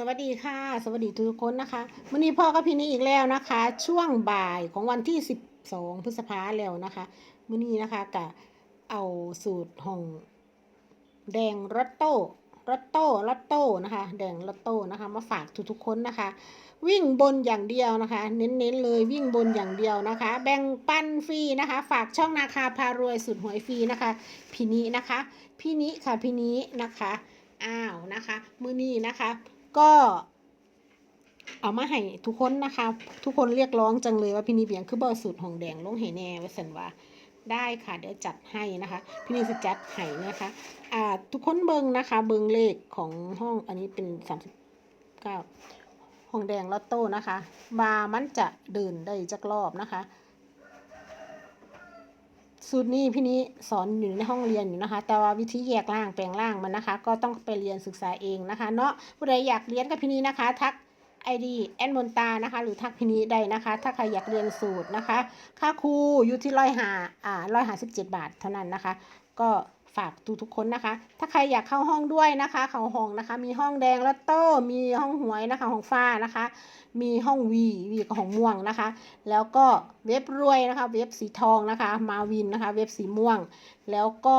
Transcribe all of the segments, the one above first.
สวัสดีค่ะ สวัสดีทุกคนนะคะวันนี้พ่อกับพี่นี่อีกแล้วนะคะ ช่วงบ่ายของวันที่ 12 พฤษภาแล้วนะคะมื้อนี้นะคะกะเอาสูตรของแดงรอตโต้รอตโต้รอตโต้นะคะ แดงรอตโต้นะคะ มาฝากทุกๆคนนะคะ วิ่งบนอย่างเดียวนะคะ เน้นๆเลยวิ่งบนอย่างเดียวนะคะ แบ่งปันฟรีนะคะ ฝากช่องนาคาพารวยสุดหวยฟรีนะคะ พี่นี้นะคะ พี่นี้ค่ะพี่นี้นะคะอ้าวนะคะ มือนี้นะคะ ก็เอามาให้ทุกคนนะคะ ทุกคนเรียกร้องจังเลยว่าพี่นีเบียงคือบอสูตรของแดงลงให้แน่ว่าสันว่าได้ค่ะเดี๋ยวจัดให้นะคะ พี่นีจะจัดให้นะคะอ่าทุกคนเบิงนะคะ เบิงเลขของห้องอันนี้เป็นสามสิบเก้าห้องแดงลอตโต้นะคะบามันจะเดินได้จักรอบนะคะ สูตรนี้พี่นี้สอนอยู่ในห้องเรียนอยู่นะคะ แต่ว่าวิธีแยกล่างแปลงล่างมันนะคะ ก็ต้องไปเรียนศึกษาเองนะคะ เนาะผู้ใดอยากเรียนกับพี่นี้นะคะ ทักไอดีแอนมนตานะคะ หรือทักพี่นี้ได้นะคะ ถ้าใครอยากเรียนสูตรนะคะ ค่าครูอยู่ที่ร้อยหาอ่าร้อยหาสิบเจ็ดบาทเท่านั้นนะคะ ก็ ฝากทุกทุกคนนะคะ ถ้าใครอยากเข้าห้องด้วยนะคะ เข้าห้องนะคะ มีห้องแดงลอตโต้ มีห้องหวยนะคะ ห้องฟ้านะคะ มีห้องวีวีกับห้องม่วงนะคะ แล้วก็เว็บรวยนะคะ เว็บสีทองนะคะ มาวินนะคะ เว็บสีม่วง แล้วก็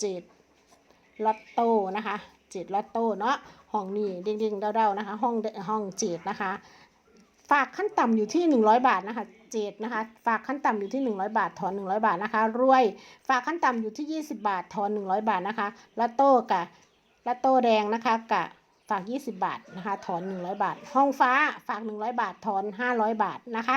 เจ็ดลอตโต้นะคะเจ็ดลอตโต้เนาะ ห้องนี้เด้งๆเด้าๆนะคะ ห้องห้องเจ็ดนะคะ ฝากขั้นต่ำอยู่ที่ 100 บาทนะคะ เจ็ดนะคะ ฝากขั้นต่ำอยู่ที่ 100 บาท ถอน 100 บาทนะคะ รวย ฝากขั้นต่ำอยู่ที่ 20 บาท ถอน 100 บาทนะคะละโต้กะละโต้แดงนะคะกะฝาก 20 บาทนะคะ ถอน 100 บาท ห้องฟ้า ฝาก 100 บาท ถอน 500 บาทนะคะ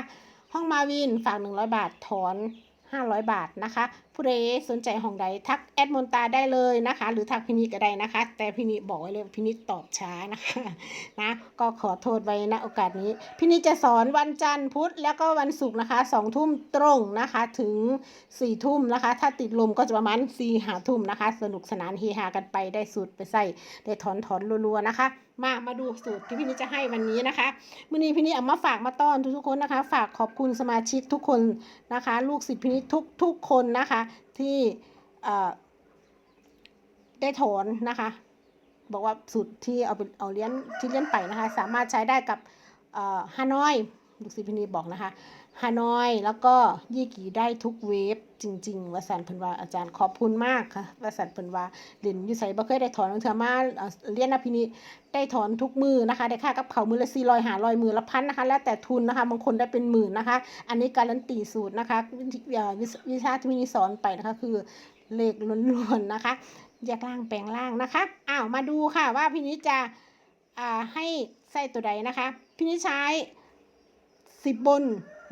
ห้องมาวิน ฝาก 100 บาท ถอน 500 บาทนะคะ ผู้ใดสนใจห้องใดทักแอดมนตาได้เลยนะคะ หรือทักพินิจก็ได้นะคะ แต่พินิจบอกไว้เลยพินิจตอบช้านะคะนะก็ขอโทษไว้ณโอกาสนี้ พินิจจะสอนวันจันทร์พุธแล้วก็วันศุกร์นะคะสองทุ่มตรงนะคะถึงสี่ทุ่มนะคะ ถ้าติดลมก็จะประมาณสี่หาทุ่มนะคะ สนุกสนานเฮฮากันไปได้สูตรไปใส่ได้ถอนถอนรัวๆนะคะมา มาดูสูตรที่พี่นิจจะให้วันนี้นะคะมื่อนี้พี่นิเอามาฝากมาต้อนทุกๆคนนะคะ ฝากขอบคุณสมาชิกทุกคนนะคะ ลูกศิษย์พี่นิทุกทุกคนนะคะที่ได้ถอนนะคะ บอกว่าสูตรที่เอาไปเอาเลี้ยนที่เลี้ยนไปนะคะ สามารถใช้ได้กับฮานอยลูกศิษย์พี่นิจบอกนะคะ ฮานอย แล้วก็ยี่กี่ได้ทุกเวฟจริงๆวสันเพิ่นว่าอาจารย์ขอบคุณมากค่ะวสันเพิ่นว่าเรียนอยู่ไสบ่เคยได้ถอนเทื่อมาเอ่อเรียนอภินิได้ถอนทุกมือนะคะ ได้ค่ากับเขามือละ400 500มือละพันนะคะ แล้วแต่ทุนนะคะบางคนได้เป็นหมื่นนะคะ อันนี้การันตีสูตรนะคะวิธีเอ่อวิชาที่มินิสอนไปนะคะคือเลขล้วนๆนะคะแยกล่างแปลงล่างนะคะอ้าวมาดูค่ะว่าพี่นิจะให้ใส่ตัวใดนะคะพี่นิใช้สิบบน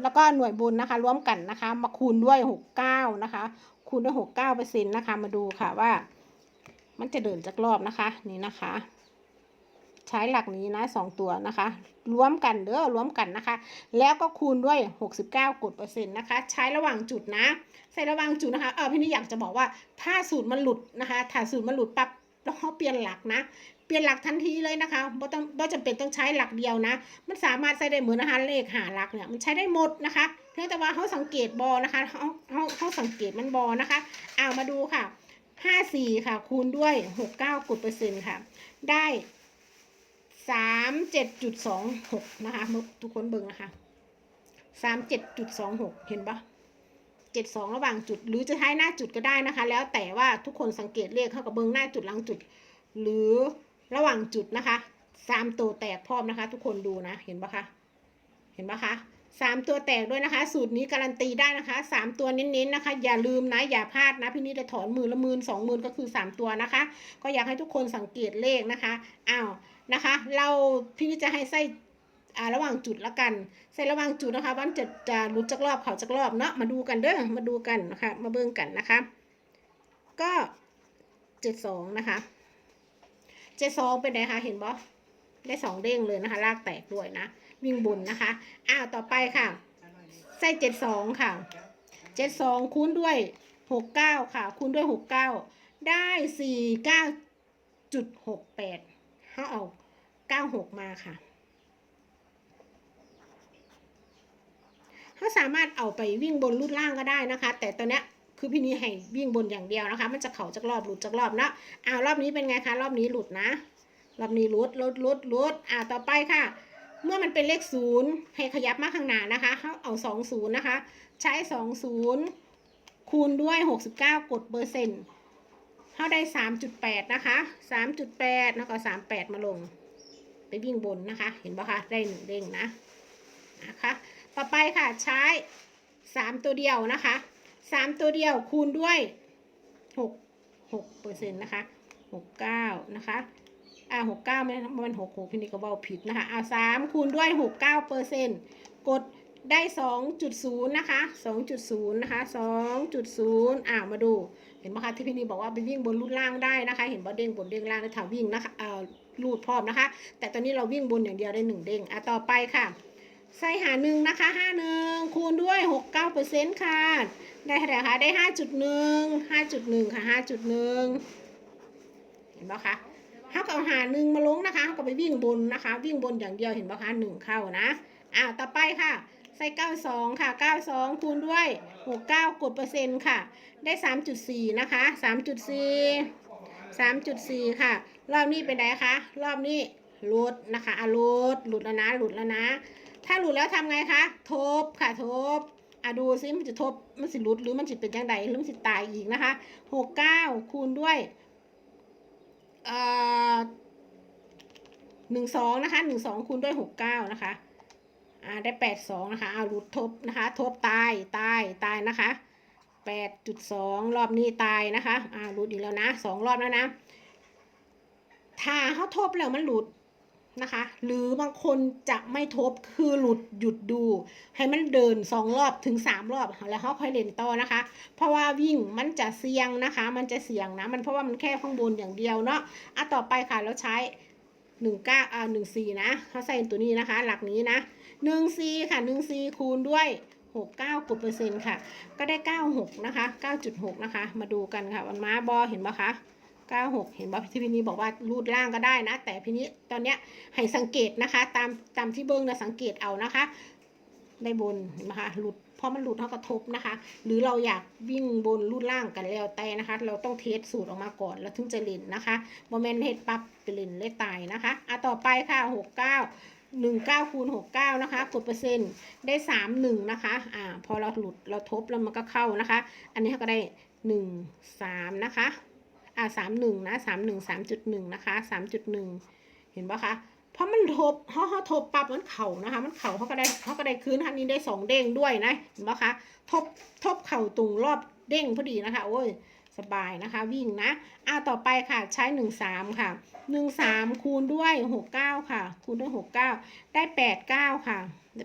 แล้วก็หน่วยบนนะคะร่วมกันนะคะ มาคูณด้วยหกเก้านะคะ คูณด้วยหกเก้าเปอร์เซ็นต์นะคะ มาดูค่ะว่า มันจะเดินจากรอบนะคะนี่นะคะ ใช้หลักนี้นะสองตัวนะคะรวมกันเด้อรวมกันนะคะ แล้วก็คูณด้วย69กดเปอร์เซ็นต์นะคะ ใช้ระหว่างจุดนะ ใส่ระหว่างจุดนะคะเออพี่นี่อยากจะบอกว่าถ้าสูตรมันหลุดนะคะถ้าสูตรมันหลุดปั๊บเขาเปลี่ยนหลักนะ ปลี่ยนหลักทันทีเลยนะคะไม่ต้องไม่จำเป็นต้องใช้หลักเดียวนะ มันสามารถใช้ได้เหมือนนะคะเลขหาหลักเนี่ยมันใช้ได้หมดนะคะ เพียงแต่ว่าเขาสังเกตบอนะคะเขาเขาเขาสังเกตมันบอนะคะเอามาดูค่ะห้าสี่ค่ะ คูณด้วยหกเก้ากดเปอร์เซ็นต์ค่ะ ได้สามเจ็ดจุดสองหกนะคะทุกคนเบิ่งนะคะสามเจ็ดจุดสองหกเห็นปะเจ็ดสองระหว่างจุด หรือจะใช้หน้าจุดก็ได้นะคะ แล้วแต่ว่าทุกคนสังเกตเลขเข้ากับเบิ่งหน้าจุดหลังจุด หรือ ระหว่างจุดนะคะสามตัวแตกพร้อมนะคะ ทุกคนดูนะ เห็นปะคะ เห็นปะคะสามตัวแตกด้วยนะคะ สูตรนี้การันตีได้นะคะสามตัวเน้นๆนะคะ อย่าลืมนะ อย่าพลาดนะ พี่นี่ได้ถอนมือละหมืนสองหมืนก็คือสามตัวนะคะ ก็อยากให้ทุกคนสังเกตเลขนะคะอ้าวนะคะ เราพี่นี่จะให้ไส้อ่าระหว่างจุดละกันใส่ระหว่างจุดนะคะวันจะจะรู้จักรอบเขาจักรอบเนาะมาดูกันเด้อมาดูกันนะคะ มาเบิ่งกันนะคะ ก็เจ็ดสองนะคะ เจ็ดสองเป็นไงคะเห็นบ่ได้สองเด้งเลยนะคะ ลากแตกด้วยนะ วิ่งบนนะคะ อ้าวต่อไปค่ะใส่เจ็ดสองค่ะเจ็ดสองคูณด้วยหกเก้าค่ะ คูณด้วยหกเก้าได้สี่เก้าจุดหกแปดเขาเอาเก้าหกมาค่ะเขาสามารถเอาไปวิ่งบนรูดล่างก็ได้นะคะ แต่ตอนเนี้ย คือพี่นี้ให้วิ่งบนอย่างเดียวนะคะ มันจะเข่าจากรอบหลุดจากรอบเนาะอ้าวรอบนี้เป็นไงคะ รอบนี้หลุดนะ รอบนี้ลดลดลดลดอ่าต่อไปค่ะ เมื่อมันเป็นเลขศูนย์ให้ขยับมาข้างหน้านะคะเขาเอาสองศูนย์นะคะ ใช้สองศูนย์คูณด้วยหกสิบเก้ากดเปอร์เซ็นต์เขาได้สามจุดแปดนะคะสามจุดแปดแล้วก็สามแปดมาลง ไปวิ่งบนนะคะ เห็นปะคะได้หนึ่งเด้งนะนะคะ ต่อไปค่ะใช้สามตัวเดียวนะคะ สามตัวเดียวคูณด้วยหกหกเปอร์เซ็นต์นะคะหกเก้านะคะอ่าหกเก้าไม่มันหกหกพี่นี่ก็เบาผิดนะคะอ่าสามคูณด้วยหกเก้าเปอร์เซ็นต์กดได้สองจุดศูนย์นะคะสองจุดศูนย์นะคะสองจุดศูนย์อ่ามาดู เห็นไหมคะที่พี่นี่บอกว่าไปวิ่งบนรูดล่างได้นะคะ เห็นบอเด้งบนเด้งล่างได้ถาวิ่งนะคะอ่ารูดพร้อมนะคะ แต่ตอนนี้เราวิ่งบนอย่างเดียวได้หนึ่งเด้งอะต่อไปค่ะใส่หาหนึ่งนะคะห้าหนึ่งคูณด้วยหกเก้าเปอร์เซ็นต์ค่ะ ได้เท่าไหร่คะได้ห้าจุดหนึ่งห้าจุดหนึ่งค่ะห้าจุดหนึ่งเห็นไหมคะเขาก็เอาหาหนึ่งมาลงนะคะเขาก็ไปวิ่งบนนะคะ วิ่งบนอย่างเดียวเห็นไหมคะหนึ่งเข้านะอ้าวต่อไปค่ะใส่เก้าสองค่ะเก้าสองคูณด้วยหกเก้ากดเปอร์เซ็นต์ค่ะ ได้สามจุดสี่นะคะสามจุดสี่สามจุดสี่ค่ะ รอบนี้เป็นไงคะ รอบนี้หลุดนะคะอะหลุด หลุดแล้วนะ หลุดแล้วนะ ถ้าหลุดแล้วทำไงคะ ทบค่ะ ทบ อะดูซิมันจะทบมันสิหลุดหรือมันจะเป็นยังไงหรือมันสิตายอีกนะคะหกเก้าคูณด้วยเอ่อหนึ่งสองนะคะหนึ่งสองคูณด้วยหกเก้านะคะอ่าได้แปดสองนะคะเอาหลุดทบนะคะทบตายตายตายนะคะแปดจุดสองรอบนี้ตายนะคะอ่าหลุดอีกแล้วนะสองรอบแล้วนะถ้าเขาทบแล้วมันหลุด นะคะ หรือบางคนจะไม่ทบคือหลุดหยุดดู ให้มันเดินสองรอบถึงสามรอบแล้วเขาค่อยเล่นต่อนะคะ เพราะว่าวิ่งมันจะเสี่ยงนะคะ มันจะเสี่ยงนะ มันเพราะว่ามันแค่ข้างบนอย่างเดียวเนาะอะต่อไปค่ะเราใช้หนึ่งเก้าอ่าหนึ่งสี่นะเขาใส่ตัวนี้นะคะ หลักนี้นะหนึ่งสี่ค่ะหนึ่งสี่คูณด้วยหกเก้ากดเปอร์เซ็นต์ค่ะ ก็ได้เก้าหกนะคะเก้าจุดหกนะคะ มาดูกันค่ะวันม้าบอเห็นปะคะ 96 เห็นว่าพี่พินี้บอกว่ารูดล่างก็ได้นะ แต่พี่นี้ตอนเนี้ยให้สังเกตนะคะ ตามตามที่เบิ้งนะสังเกตเอานะคะได้บนนไหมคะหลุดเพราะมันหลุดเท่ากระทบนะคะ หรือเราอยากวิ่งบนรูดล่างกันแล้วแต่นะคะ เราต้องเทสสูตรออกมาก่อนแล้วถึงจะเล่นนะคะโมเมนต์เฮดปั๊บไปเล่นเลยตายนะคะอะต่อไปค่ะ 69 19คูณ69นะคะกดเปอร์เซ็นต์ได้ 31 นะคะอ่าพอเราหลุดเราทบแล้วมันก็เข้านะคะ อันนี้ก็ได้ 1 3 นะคะ อ่าสามหนึ่งนะสามหนึ่งสามจุดหนึ่งนะคะสามจุดหนึ่งเห็นปะคะเพราะมันทบเขาเขาทบปับมันเข่านะคะ มันเข่าเขาก็ได้เขาก็ได้คืนทันนี้ได้สองเด้งด้วยนะเห็นปะคะทบทบเข่าตรงรอบเด้งพอดีนะคะโอ้ยสบายนะคะ วิ่งนะอ่าต่อไปค่ะใช้หนึ่งสามค่ะหนึ่งสามคูณด้วยหกเก้าค่ะ คูณด้วยหกเก้าได้แปดเก้าค่ะ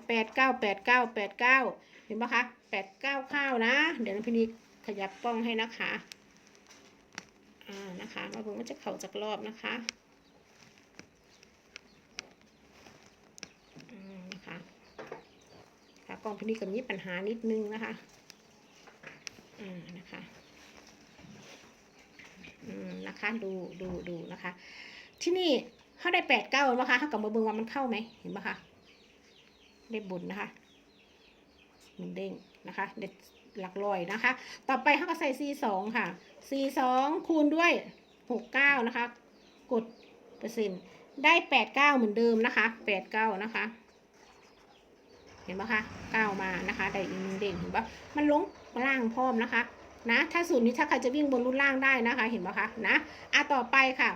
แปดเก้าแปดเก้าแปดเก้าเห็นปะคะแปดเก้าข้าวนะ เดี๋ยวพี่นิกขยับกล้องให้นะคะ อ่านะคะมาเบิ่งว่าจะเข่าจากรอบนะคะอืมนะคะค่ะกล้องพินิจกับนี้ปัญหานิดนึงนะคะอ่านะคะอืมนะคะดูดูดูนะคะ ที่นี่เขาได้แปดเก้าไหมคะเขากลับมาเบิ่งว่ามันเข้าไหมเห็นปะคะได้บุญนะคะหนึ่งเด้งนะคะเด็ด หลักร้อยนะคะ ต่อไปเขาก็ใส่ C สองค่ะ C สองคูณด้วยหกเก้านะคะ กดเปอร์เซ็นต์ได้แปดเก้าเหมือนเดิมนะคะแปดเก้านะคะ เห็นปะคะเก้ามานะคะ ได้อีกหนึ่งเด้งเห็นปะมันลงล่างพร้อมนะคะนะถ้าสูตรนี้ถ้าใครจะวิ่งบนรุ่นล่างได้นะคะ เห็นปะคะนะอะต่อไปค่ะ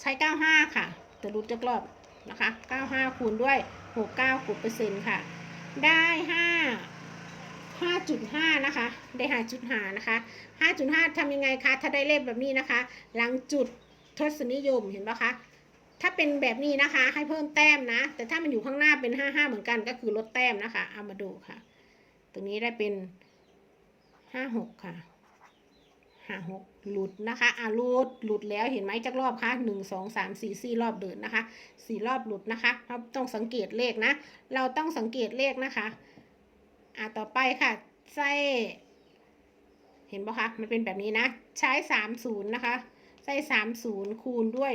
ใช้เก้าห้าค่ะจะรุดจักรอบนะคะเก้าห้าคูณด้วยหกเก้ากดเปอร์เซ็นต์ค่ะ ได้ห้า 5.5 นะคะ ได้5.5นะคะ 5.5ทำยังไงคะ ถ้าได้เลขแบบนี้นะคะ หลังจุดทศนิยมเห็นปะคะ ถ้าเป็นแบบนี้นะคะ ให้เพิ่มแต้มนะ แต่ถ้ามันอยู่ข้างหน้าเป็น 55 เหมือนกันก็คือลดแต้มนะคะ เอามาดูค่ะ ตรงนี้ได้เป็น 56 ค่ะ56หลุดนะคะอะหลุดหลุดแล้วเห็นไหมจักรอบคะ1 2 3 4 4รอบเดินนะคะ4รอบหลุดนะคะเราต้องสังเกตเลขนะ เราต้องสังเกตเลขนะคะ อะต่อไปค่ะไส้เห็นปะคะ มันเป็นแบบนี้นะ ใช้สามศูนย์นะคะ ไส้สามศูนย์คูณด้วย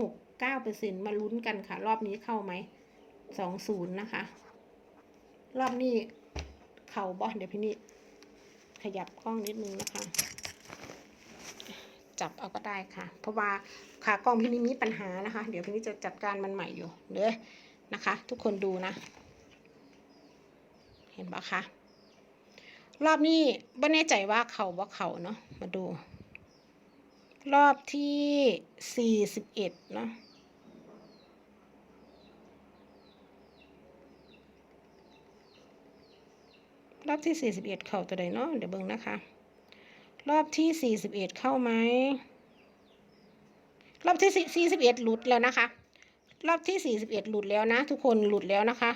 หกเก้าเปอร์เซ็นมาลุ้นกันค่ะ รอบนี้เข้าไหมสองศูนย์นะคะ รอบนี้เข่าบอเดี๋ยวพี่นี่ขยับกล้องนิดนึงนะคะ จับเอาก็ได้ค่ะ เพราะว่าขากล้องพี่นี้มีปัญหานะคะ เดี๋ยวพี่นี้จะจัดการมันใหม่อยู่เด้อนะคะ ทุกคนดูนะ เห็นปะคะ รอบนี้ไม่แน่ใจว่าเขาว่าเขาเนาะ มาดู รอบที่สี่สิบเอ็ดเนาะรอบที่สี่สิบเอ็ดเข้าตัวใดเนาะเดี๋ยวเบิ่งนะคะ รอบที่สี่สิบเอ็ดเข้าไหมรอบที่สี่สิบเอ็ดหลุดแล้วนะคะ รอบที่สี่สิบเอ็ดหลุดแล้วนะ ทุกคนหลุดแล้วนะคะ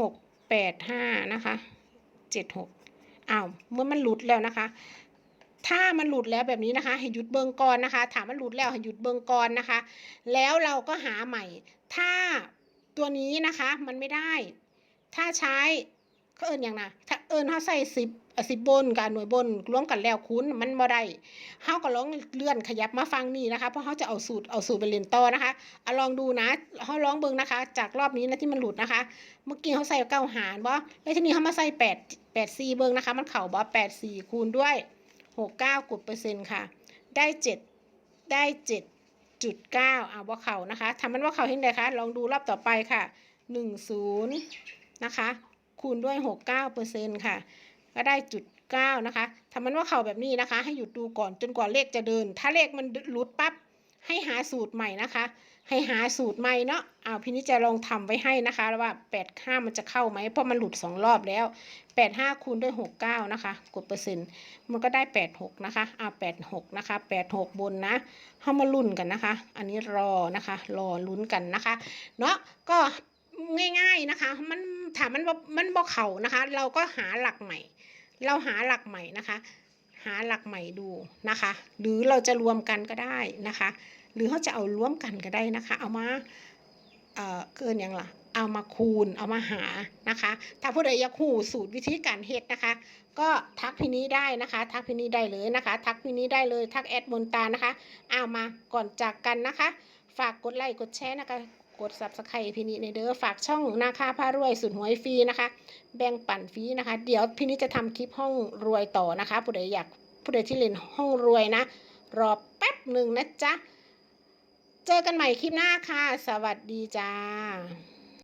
หกแปดห้านะคะเจ็ดหกอ้าวเมื่อมันหลุดแล้วนะคะ ถ้ามันหลุดแล้วแบบนี้นะคะ ให้หยุดเบิงก่อนนะคะ ถามมันหลุดแล้วให้หยุดเบิงก่อนนะคะ แล้วเราก็หาใหม่ ถ้าตัวนี้นะคะมันไม่ได้ ถ้าใช้ก็เอิญอย่างนะถ้าเอิญเขาใส่สิบ สิบบนกับหน่วยบนรวมกันแล้วคูณมันบ่ได้เขาก็ลองเลื่อนขยับมาฟังนี่นะคะ เพราะเขาจะเอาสูตรเอาสูตรไปเรียนต่อนะคะเอาลองดูนะเขาลองเบิ่งนะคะ จากรอบนี้นะที่มันหลุดนะคะ เมื่อกี้เขาใส่เก้าหารบ่แล้วทีนี้เขามาใส่แปดแปดสี่เบิ่งนะคะ มันเข่าบ่แปดสี่คูณด้วยหกเก้ากดเปอร์เซ็นต์ค่ะ ได้เจ็ดได้เจ็ดจุดเก้าเอาว่าเข่านะคะทำมันว่าเข่าเห็นไดคะ ลองดูรอบต่อไปค่ะหนึ่งศูนย์นะคะ คูณด้วยหกเก้าเปอร์เซ็นต์ค่ะ ก็ได้จุดเก้านะคะทำมันว่าเข่าแบบนี้นะคะ ให้หยุดดูก่อนจนกว่าเลขจะเดิน ถ้าเลขมันหลุดปั๊บให้หาสูตรใหม่นะคะ ให้หาสูตรใหม่เนาะอ้าพี่นิจจะลองทำไว้ให้นะคะว่าแปดห้ามันจะเข้าไหมเพราะมันหลุดสองรอบแล้วแปดห้าคูณด้วยหกเก้านะคะ กดเปอร์เซ็นต์มันก็ได้แปดหกนะคะเอาแปดหกนะคะแปดหกบนนะเข้ามาลุ้นกันนะคะ อันนี้รอนะคะ รอลุ้นกันนะคะ เนาะก็ง่ายๆนะคะ มันถามมันบ่มันบ่เข่านะคะ เราก็หาหลักใหม่ เราหาหลักใหม่นะคะ หาหลักใหม่ดูนะคะ หรือเราจะรวมกันก็ได้นะคะ หรือเขาจะเอารวมกันก็ได้นะคะ เอามาเอ่อเกินอย่างล่ะเอามาคูณเอามาหานะคะ ถ้าผู้ใดอยากหูสูตรวิธีการเฮ็ดนะคะ ก็ทักพี่นี้ได้นะคะ ทักพี่นี้ได้เลยนะคะ ทักพี่นี้ได้เลยทักแอดมนตานะคะเอามาก่อนจากกันนะคะ ฝากกดไลค์กดแชร์นะคะ กด subscribe พินิในเด้อฝากช่องนาคาพารวยสุดหวยฟรีนะคะ แบ่งปันฟรีนะคะ เดี๋ยวพินิจะทำคลิปห้องรวยต่อนะคะผู้ใดอยากผู้ใดที่เล่นห้องรวยนะ รอแป๊บหนึ่งนะจ๊ะ เจอกันใหม่คลิปหน้าค่ะ สวัสดีจ้า